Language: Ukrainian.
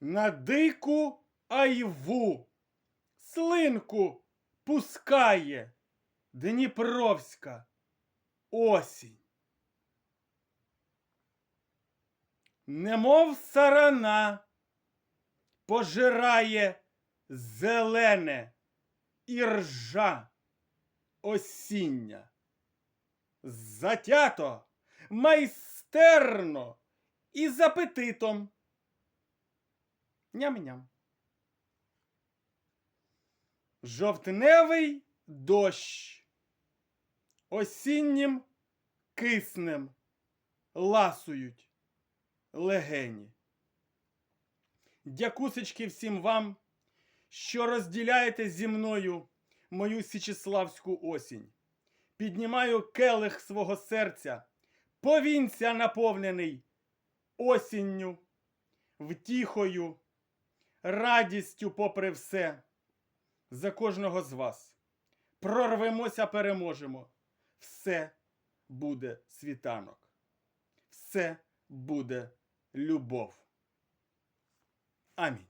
на дику айву, слинку пускає Дніпровська осінь. Немов сарана пожирає зелене іржа осіння. Затято, майстерно і з апетитом. Ням-ням. Жовтневий дощ. Осіннім киснем ласують легені. Дякусечки всім вам, що розділяєте зі мною мою січеславську осінь. Піднімаю келих свого серця, повінця наповнений осінню, втіхою, радістю попри все. За кожного з вас. Прорвемося, переможемо. Все буде світанок. Все буде любов. Амінь.